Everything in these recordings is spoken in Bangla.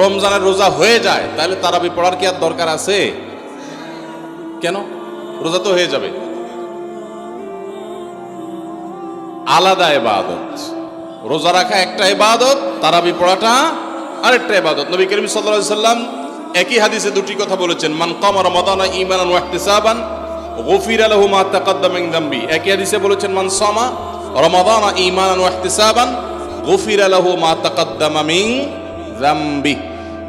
রমজানের রোজা হয়ে যায়, তাহলে তারাবি পড়ার কি আর দরকার আছে? কেন? রোজা তো হয়ে যাবে। আলাদা এবাদত রোজা রাখা একটা এবাদত তারাবি পড়াটা আরেকটা ইবাদত। নবী করিম সাল্লাম একই হাদিসে দুটি কথা বলেছেন, মান কামা রমাদানা ঈমানান ওয়া ইহতিসাবান, গুফিরা লাহু মা তাকাদ্দামা যামবি একই হাদিসে বলেছেন, মান সামা রমাদানা ঈমানান ওয়া ইহতিসাবান, গুফিরা লাহু মা তাকাদ্দামা মিন যামবি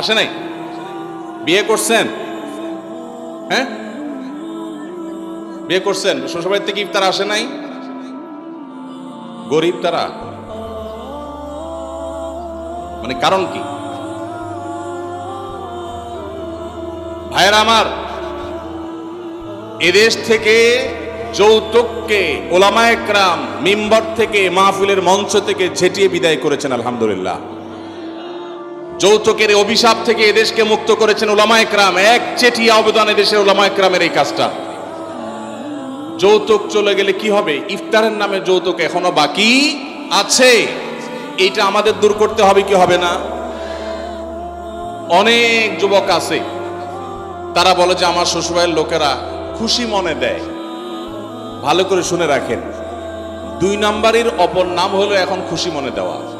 আসে নাই? বিয়ে করছেন? হ্যাঁ? বিয়ে করছেন? শ্বশুরবাড়ি থেকে ইফতার আসে নাই? গরিব তারা? মানে কারণ কি? ভাইয়ের আমার, এদেশ থেকে যৌতুককে ওলামায়ে ক্রাম মিম্বর থেকে মাহফিলের মঞ্চ থেকে ঝেঁটিয়ে বিদায় করেছেন, আলহামদুলিল্লাহ। যৌতুকের অভিশাপ থেকে এদেশকে মুক্ত করেছেন ওলামায়ে ক্রাম এক চেটিয়া অবদান এদেশের ওলামায়ে ক্রামের এই কাজটা। যৌতুক চলে গেলে কি হবে? ইফতারের নামে যৌতুক এখনও বাকি আছে। এটা আমাদের দূর করতে হবে, কি হবে না? অনেক যুবক আছে, তারা বলে যে আমার শ্বশুরবাড়ির লোকেরা খুশি মনে দেয়। ভালো করে শুনে রাখেন। দুই নাম্বারের অপর নাম হলো এখন খুশি মনে দেওয়া।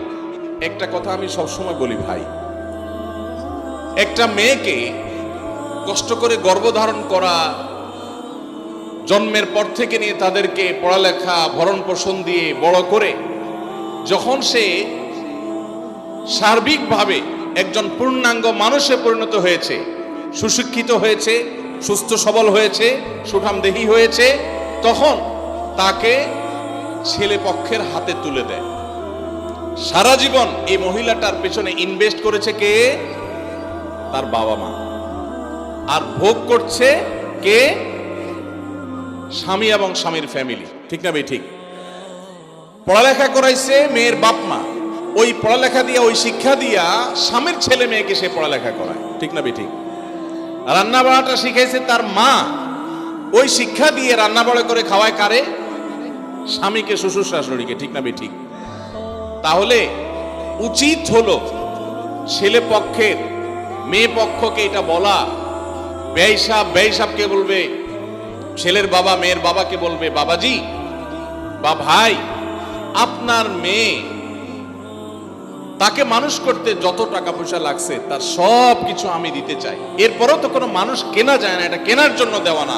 একটা কথা আমি সবসময় বলি ভাই। একটা মেয়েকে কষ্ট করে গর্ভধারণ করা, জন্মের পর থেকে নিয়ে তাদেরকে পড়ালেখা ভরণ পোষণ দিয়ে বড় করে, যখন সে সার্বিকভাবে একজন পূর্ণাঙ্গ মানুষে পরিণত হয়েছে, সুশিক্ষিত হয়েছে, সুস্থ সবল হয়েছে, সুঠামদেহী হয়েছে, তখন তাকে ছেলে পক্ষের হাতে তুলে দেয়। সারা জীবন এই মহিলাটার পেছনে ইনভেস্ট করেছে কে? তার বাবা মা। আর ভোগ করছে কে? স্বামী এবং স্বামীর ফ্যামিলি ঠিক না ঠিক। পড়ালেখা করাইছে মেয়ের বাপ মা। ওই পড়ালেখা দিয়া, ওই শিক্ষা দিয়া স্বামীর ছেলে মেয়েকে সে পড়ালেখা করায়। ঠিক না ঠিক। রান্না বাড়াটা শিখাইছে তার মা। ওই শিক্ষা দিয়ে রান্না বাড়া করে খাওয়ায় কারে? স্বামীকে, শ্বশুর শাশুড়িকে। ঠিক না ঠিক। তাহলে উচিত হলো ছেলে পক্ষের, মেয়ে পক্ষকে এটা বলা। ব্যয় সাহ ব্যয় সাহকে বলবে, ছেলের বাবা, মেয়ের বাবাকে বলবে, বাবাজি বা ভাই, আপনার মেয়ে তাকে মানুষ করতে যত টাকা পয়সা লাগছে, তার সব কিছু আমি দিতে চাই। এরপরও তো কোনো মানুষ কেনা যায় না, এটা কেনার জন্য দেওয়া না।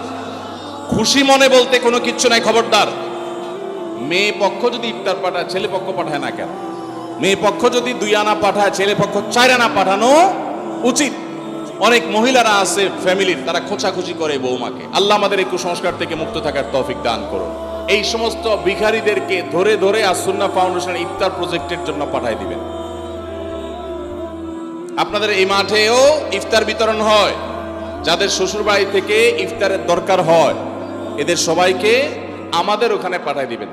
খুশি মনে বলতে কোনো কিচ্ছু নাই, খবরদার। মেয়ে পক্ষ যদি ইফতার পাঠায়, ছেলে পক্ষ পাঠায় না কেন? মেয়ে পক্ষ যদি দুই আনা পাঠায়, ছেলে পক্ষ চার আনা পাঠানো উচিত। অনেক মহিলারা আছে ফ্যামিলির, তারা খোঁচাখুচি করে বৌমাকে। আল্লাহ আমাদের এই কুসংস্কার থেকে মুক্ত থাকার তৌফিক দান করুন। এই সমস্ত ভিখারিদেরকে ধরে ধরে আসুন্না ফাউন্ডেশন ইফতার প্রজেক্টের জন্য পাঠাই দিবেন। আপনাদের এই মাঠেও ইফতার বিতরণ হয়। যাদের শ্বশুর বাড়ি থেকে ইফতারের দরকার হয়। এদের সবাইকে আমাদের ওখানে পাঠাই দিবেন।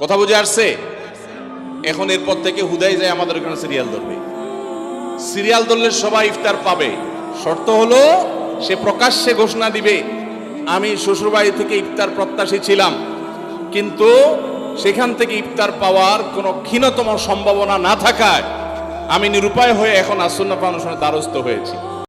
কথা বুঝে আসছে? এখন এরপর থেকে হুদাই যায় আমাদের ওখানে সিরিয়াল ধরবে। সিরিয়াল ধরলে সবাই ইফতার পাবে। শর্ত হলো, সে প্রকাশ্যে ঘোষণা দিবে, আমি শ্বশুরবাড়ি থেকে ইফতার প্রত্যাশী ছিলাম, কিন্তু সেখান থেকে ইফতার পাওয়ার কোনো ক্ষীণতম সম্ভাবনা না থাকায় আমি নিরুপায় হয়ে এখন আসন্ন ফাউন্ডেশনের দ্বারস্থ হয়েছি।